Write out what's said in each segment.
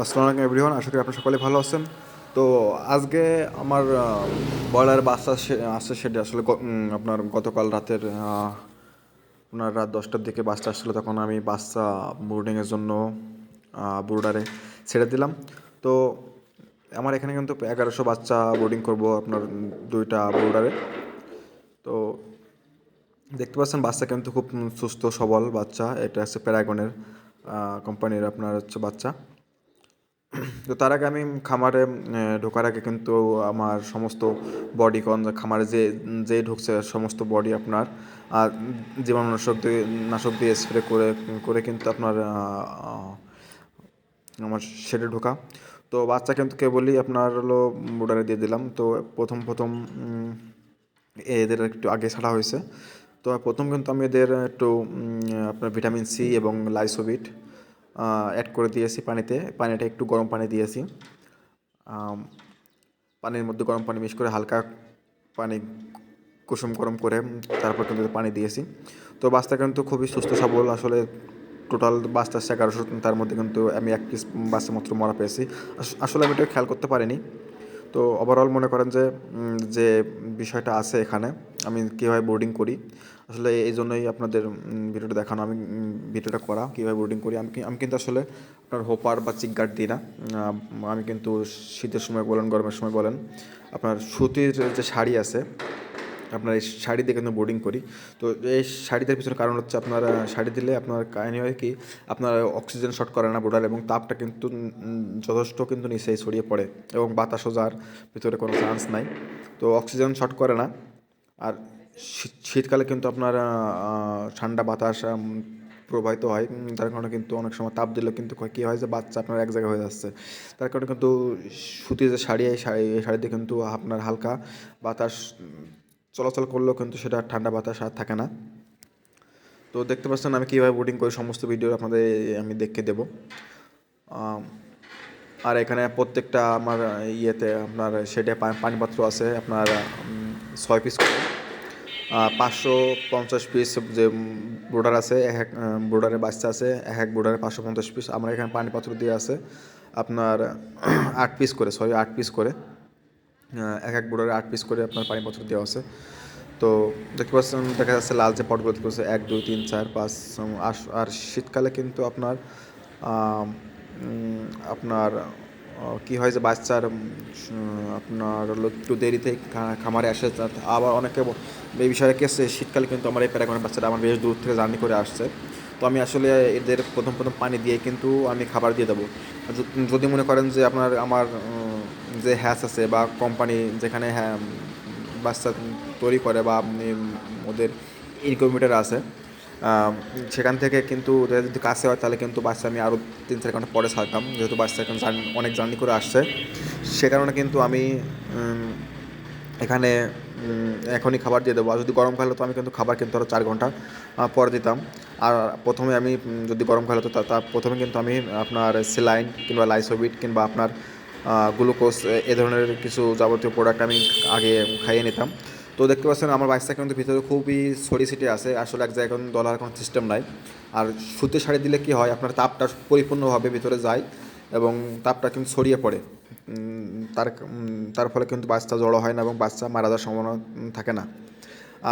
আসসালামু আলাইকুম এভরিওয়ান, আশা করি আপনার সকলে ভালো আছেন। তো আজকে আমার বয়লার বাচ্চা আসছে সেটা আসলে আপনার গতকাল রাতের আপনার রাত দশটার দিকে বাসটা আসছিল, তখন আমি বাচ্চা বোর্ডিংয়ের জন্য বোর্ডারে ছেড়ে দিলাম। তো আমার এখানে কিন্তু এগারোশো বাচ্চা বোর্ডিং করব আপনার দুইটা বোর্ডারে। তো দেখতে পাচ্ছেন, বাচ্চা কিন্তু খুব সুস্থ, সবল বাচ্চা। এটা হচ্ছে প্যারাগনের কোম্পানির আপনার হচ্ছে বাচ্চা। তো তার আগে আমি খামারে ঢোকার আগে কিন্তু আমার সমস্ত বডি কন খামারে যে যে ঢুকছে সমস্ত বডি আপনার, আর জীবাণুনাশক দিয়ে, নাশক দিয়ে স্প্রে করে করে কিন্তু আপনার আমার সেটে ঢোকা। তো বাচ্চা কিন্তু কেবলই আপনার হলো বোর্ডারে দিয়ে দিলাম। তো প্রথম প্রথম এদের একটু আগে ছাড়া হয়েছে। তো প্রথম কিন্তু আমি এদের একটু আপনার ভিটামিন সি এবং লাইসোবিট অ্যাড করে দিয়েছি পানিতে। পানিটা একটু গরম পানি দিয়েছি। পানির মধ্যে গরম পানি মিশ করে হালকা পানি কুসুম গরম করে তারপর কিন্তু পানি দিয়েছি। তো বাসটা কিন্তু খুবই সুস্থ, সবল। আসলে টোটাল বাসটা এগারোশো। তার মধ্যে কিন্তু আমি এক পিস বাচ্চা মাত্র মরা পেয়েছি। আস- আসলে আমি এটা খেয়াল করতে পারিনি। তো ওভারঅল মনে করেন যে যে বিষয়টা আছে এখানে, আমি কীভাবে বোর্ডিং করি, আসলে এই জন্যই আপনাদের ভিডিওটা দেখানো, আমি ভিডিওটা করা, কীভাবে বোর্ডিং করি, আমি আমি কিন্তু আসলে আপনার হোপার বা চিকগার্ড দিই না আমি কিন্তু শীতের সময় বলেন, গরমের সময় বলেন, আপনার সুতির যে শাড়ি আছে আপনার এই শাড়ি দিয়ে কিন্তু বোর্ডিং করি। তো এই শাড়িদের পিছনে কারণ হচ্ছে আপনার শাড়ি দিলে আপনার কাহিনী হয় কি, আপনার অক্সিজেন শর্ট করে না বোর্ডার এবং তাপটা কিন্তু যথেষ্ট কিন্তু নিচেই ছড়িয়ে পড়ে এবং বাতাসও যার ভিতরে কোনো চান্স নাই। তো অক্সিজেন শর্ট করে না। আর শীতকালে কিন্তু আপনার ঠান্ডা বাতাস প্রবাহিত হয় তার কারণে কিন্তু অনেক সময় তাপ দিলে কিন্তু কী হয় যে বাচ্চা আপনার এক জায়গায় হয়ে যাচ্ছে। তার কারণে কিন্তু সুতির যে শাড়ি, এই শাড়ি শাড়িতে কিন্তু আপনার হালকা বাতাস চলাচল করলেও কিন্তু সেটা ঠান্ডা বাতাস আর থাকে না। তো দেখতে পাচ্ছেন আমি কীভাবে বোটিং করি সমস্ত ভিডিও আপনাদের আমি দেখে দেবো। আর এখানে প্রত্যেকটা আমার ইয়েতে আপনার সেটে পানিপাত্র আছে আপনার ছয় পিস পাঁচশো পঞ্চাশ পিস যে বোর্ডার আছে, এক এক বোর্ডারের বাচ্চা আছে, এক এক বোর্ডারে পাঁচশো পঞ্চাশ পিস আমার এখানে পানিপাত্র দিয়ে আছে আপনার আট পিস করে সরি আট পিস করে। এক এক বোর্ডারে আট পিস করে আপনার পানিপত্র দেওয়া আছে। তো দেখতে পাচ্ছেন, দেখা যাচ্ছে লাল যে পটগুলো পাচ্ছেন, এক, দুই, তিন, চার, পাঁচ আর শীতকালে কিন্তু আপনার আপনার কি হয় যে বাচ্চার আপনার হলো একটু দেরিতে খামারে আসে আবার অনেকে এই বিষয়ে কেসে শীতকালে কিন্তু আমার এই প্যারাগনের বাচ্চারা আমার বেশ দূর থেকে জার্নি করে আসছে। তো আমি আসলে এদের প্রথম প্রথম পানি দিয়ে কিন্তু আমি খাবার দিয়ে দেবো। যদি মনে করেন যে আপনার, আমার যে হ্যাচ আছে বা কোম্পানি যেখানে হ্যাঁ বাচ্চা তৈরি করে বা ওদের ইনকিউবেটার আছে সেখান থেকে কিন্তু ওদের যদি কাছে হয় তাহলে কিন্তু বাচ্চা আমি আরও তিন চার ঘণ্টা পরে ছাড়তাম। যেহেতু বাচ্চা এখন অনেক জার্নি করে আসছে, সে কারণে কিন্তু আমি এখানে এখনই খাবার দিয়ে দেবো। আর যদি গরম খালে তো আমি কিন্তু খাবার কিন্তু আরও চার ঘণ্টা পরে দিতাম। আর প্রথমে আমি যদি গরম খালে তো তা তা প্রথমে কিন্তু আমি আপনার সেলাইন কিংবা লাইসোবিট কিংবা আপনার গ্লুকোজ এ ধরনের কিছু যাবতীয় প্রোডাক্ট আমি আগে খাইয়ে নিতাম। তো দেখতে পাচ্ছেন আমার বাচ্চা কিন্তু ভিতরে খুবই ছড়ি ছিটে আছে, আসলে এক জায়গায় এখন দলার কোনো সিস্টেম নাই। আর সুতির শাড়ি দিলে কি হয়, আপনার তাপটা পরিপূর্ণভাবে ভিতরে যায় এবং তাপটা কিন্তু ছড়িয়ে পড়ে। তার তার ফলে কিন্তু বাচ্চা জড়ো হয় না এবং বাচ্চা মারা যাওয়ার সম্ভাবনা থাকে না।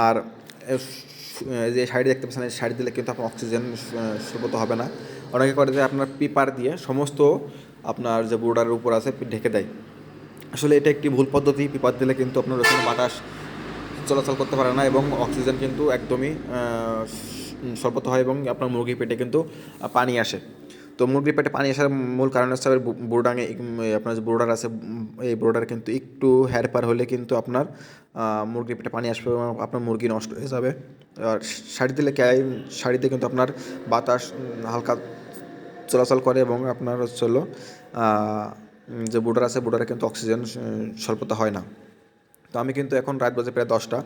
আর যে শাড়ি দেখতে পাচ্ছেন, এই শাড়ি দিলে কিন্তু আপনার অক্সিজেন সুব্রত হবে না। অনেকে করে যে আপনার পিপার দিয়ে সমস্ত আপনার যে বোর্ডারের উপর আছে, ঢেকে দেয়। আসলে এটা একটি ভুল পদ্ধতি পিপার দিলে কিন্তু আপনার ওখানে বাতাস চলাচল করতে পারে না এবং অক্সিজেন কিন্তু একদমই স্বল্পত হয় এবং আপনার মুরগির পেটে কিন্তু পানি আসে। তো মুরগির পেটে পানি আসার মূল কারণ হচ্ছে বোর্ডাঙে আপনার যে বোর্ডার আছে এই বোর্ডার কিন্তু একটু হ্যারপার হলে কিন্তু আপনার মুরগির পেটে পানি আসবে এবং আপনার মুরগি নষ্ট হয়ে যাবে। আর শাড়ি দিলে ক্যাই শাড়িতে কিন্তু আপনার বাতাস হালকা চলাচল করে এবং আপনার হচ্ছে হলো যে বোর্ডার আছে বোর্ডারে কিন্তু অক্সিজেন স্বল্পতা হয় না। তো আমি কিন্তু এখন রাত বাজে প্রায় দশটা,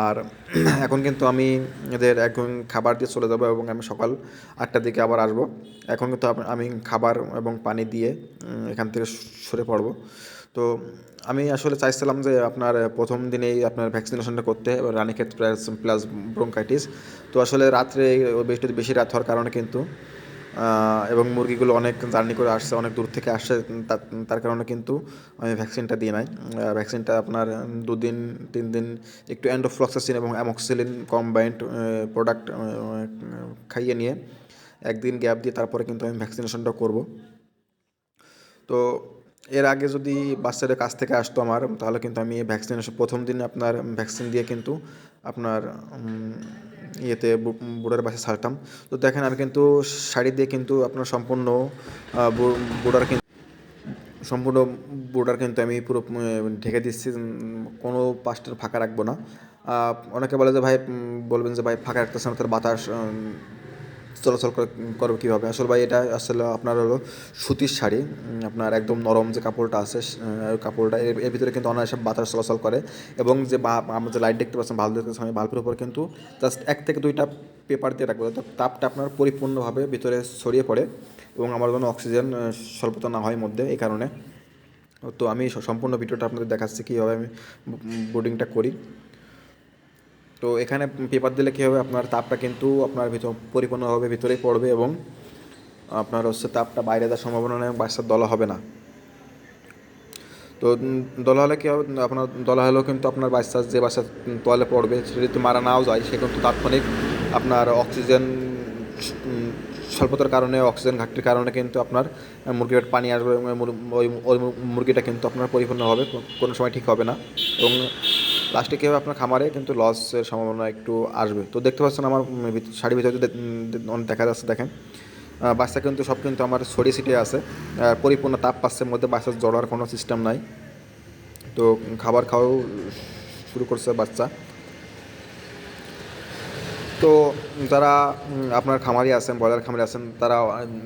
আর এখন কিন্তু আমি এদের এখন খাবার দিয়ে চলে যাব এবং আমি সকাল আটটার দিকে আবার আসব। এখন কিন্তু আমি খাবার এবং পানি দিয়ে এখান থেকে সরে পড়ব। তো আমি আসলে চাইছিলাম যে আপনার প্রথম দিনেই আপনার ভ্যাকসিনেশনটা করতে রানীক্ষেত প্লাস প্লাস ব্রোঙ্কাইটিস তো আসলে রাত্রে বেশি বেশি রাত হওয়ার কারণে কিন্তু এবং মুরগিগুলো অনেক জার্নি করে আসছে, অনেক দূর থেকে আসছে তার- কারণে কিন্তু আমি ভ্যাকসিনটা দিই নাই। ভ্যাকসিনটা আপনার দুদিন, তিন দিন একটু অ্যান্ডোফ্লক্সাসিন এবং অ্যামক্সিলিন কম্বাইন্ড প্রোডাক্ট খাইয়ে নিয়ে একদিন গ্যাপ দিয়ে তারপরে কিন্তু আমি ভ্যাকসিনেশনটা করব। তো এর আগে যদি বাচ্চাদের কাছ থেকে আসতো আমার, তাহলে কিন্তু আমি ভ্যাকসিনেশন প্রথম দিন আপনার ভ্যাকসিন দিয়ে কিন্তু আপনার ইয়েতে বোর্ডার বাসে ছাড়তাম তো দেখেন আমি কিন্তু শাড়ি দিয়ে কিন্তু আপনার সম্পূর্ণ বোর্ডার কিন্তু সম্পূর্ণ বোর্ডার কিন্তু আমি পুরো ঢেকে দিচ্ছি। কোনো পাশটা ফাঁকা রাখব না। অনেকে বলে যে ভাই বলবেন যে ভাই, ফাঁকা রাখতেছে না তার বাতাস চলাচল করে- করবে কীভাবে? আসলে ভাই, এটা আসলে আপনার হলো সুতির শাড়ি। আপনার একদম নরম যে কাপড়টা আছে কাপড়টা, এর ভিতরে কিন্তু অনায়াসে বাতাস চলাচল করে এবং যে আমরা যে লাইট দেখতে পাচ্ছেন ভালো দেখতে পাচ্ছেন আমি বাল্বের উপর কিন্তু জাস্ট এক থেকে দুইটা পেপার দিয়ে রাখব। যাতে তাপটা আপনার পরিপূর্ণভাবে ভিতরে ছড়িয়ে পড়ে এবং আমার কোনো অক্সিজেন স্বল্পতা না হয় মধ্যে, এই কারণে। তো আমি সম্পূর্ণ ভিডিওটা আপনাদের দেখাচ্ছি কীভাবে আমি বোর্ডিংটা করি। তো এখানে পেপার দিলে কী হবে? আপনার তাপটা কিন্তু আপনার ভিতর পরিপূর্ণভাবে ভিতরেই পড়বে এবং আপনার হচ্ছে তাপটা বাইরে যাওয়ার সম্ভাবনা নেই বাচ্চার দলা হবে না। তো দলা হলে কী হবে? আপনার দলা হলেও কিন্তু আপনার বাচ্চা যে বাচ্চা তলে পড়বে, সে যদি মারা নাও যায়, সে কিন্তু তাৎক্ষণিক আপনার অক্সিজেন স্বল্পতার কারণে, অক্সিজেন ঘাটতির কারণে কিন্তু আপনার মুরগির পানি আসবে ওই মুরগিটা কিন্তু আপনার পরিপূর্ণ হবে কোনো সময় ঠিক হবে না। এবং লাস্টে কী হবে? আপনার খামারে কিন্তু লসের সম্ভাবনা একটু আসবে। তো দেখতে পাচ্ছেন আমার শাড়ি ভিতরে অনেক দেখা যাচ্ছে, দেখেন। বাচ্চা কিন্তু সব কিন্তু আমার ছড়িয়ে ছিটিয়ে আছে। পরিপূর্ণ তাপ পাচ্ছে মধ্যে বাচ্চার জড়ার কোনো সিস্টেম নাই। তো খাবার খাওয়াও শুরু করছে বাচ্চা। তো যারা আপনার খামারি আছেন, ব্রয়লার খামারি আছেন, তারা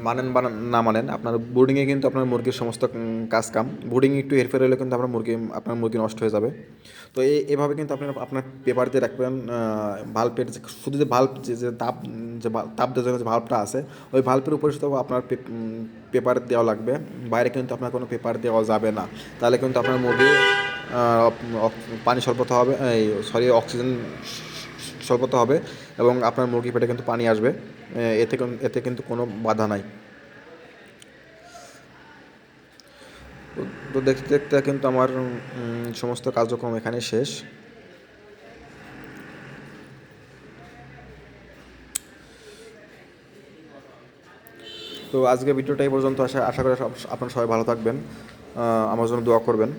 মানেন বা না মানেন, আপনার বোর্ডিংয়ে কিন্তু আপনার মুরগির সমস্ত কাজ কাম। বোর্ডিং একটু হেরফের হলে কিন্তু আপনার মুরগি আপনার মুরগি নষ্ট হয়ে যাবে। তো এই এভাবে কিন্তু আপনি আপনার পেপার দিয়ে রাখবেন ভাল্বের শুধু যে ভাল্ব যে যে তাপ যে তাপ দেওয়ার জন্য যে ভাল্বটা আছে, ওই ভাল্বের উপরে শুধু আপনার পেপার দেওয়া লাগবে। বাইরে কিন্তু আপনার কোনো পেপার দেওয়া যাবে না। তাহলে কিন্তু আপনার মুরগি পানি স্বল্পতা হবে, এই সরি অক্সিজেন স্বল্পতা হবে এবং আপনার মুরগি পেটে কিন্তু পানি আসবে। এতে এতে কিন্তু কোনো বাধা নাই। তো- দেখতে দেখতে কিন্তু আমার সমস্ত কার্যক্রম এখানে শেষ। তো আজকে ভিডিওটা এই পর্যন্ত। আসা আশা করি আপনারা সবাই ভালো থাকবেন। আমার জন্য দোয়া করবেন।